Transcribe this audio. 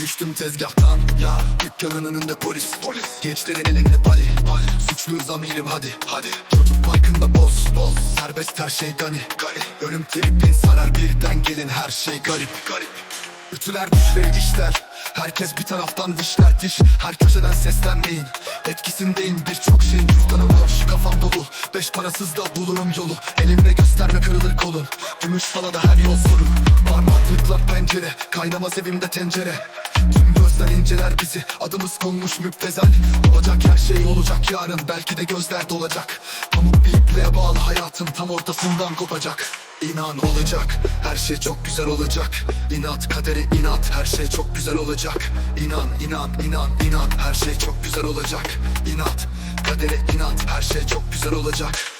Düştüm tezgahtan ya Dükkanın önünde polis. Polis. Gençlerin elinde pali Pali. Suçluyuz amirim hadi Hadi. Çocuk parkında boz Boz. Serbest her şey gani Gani. Ölüm tripin sarar birden gelin her şey garip Garip. Ütüler düşler dişler. Herkes bir taraftan dişler diş. Her köşeden seslenmeyin. Etkisindeyim birçok şeyin cüzdanım boş Kafam dolu. Beş parasız da bulurum yolu. Elimle gösterme kırılır kolun. Gümüş falada her yol sorun Parmaklıklar pencere Kaynamaz evimde tencere. Tüm gözler inceler bizi Adımız konmuş müptezel. Olacak her şey olacak yarın Belki de gözler dolacak. Pamuk bir ipliğe bağlı hayatım Tam ortasından kopacak. İnan olacak Her şey çok güzel olacak. İnat kaderi inat Her şey çok güzel olacak. İnan inan inan inan Her şey çok güzel olacak. İnat kaderi inat Her şey çok güzel olacak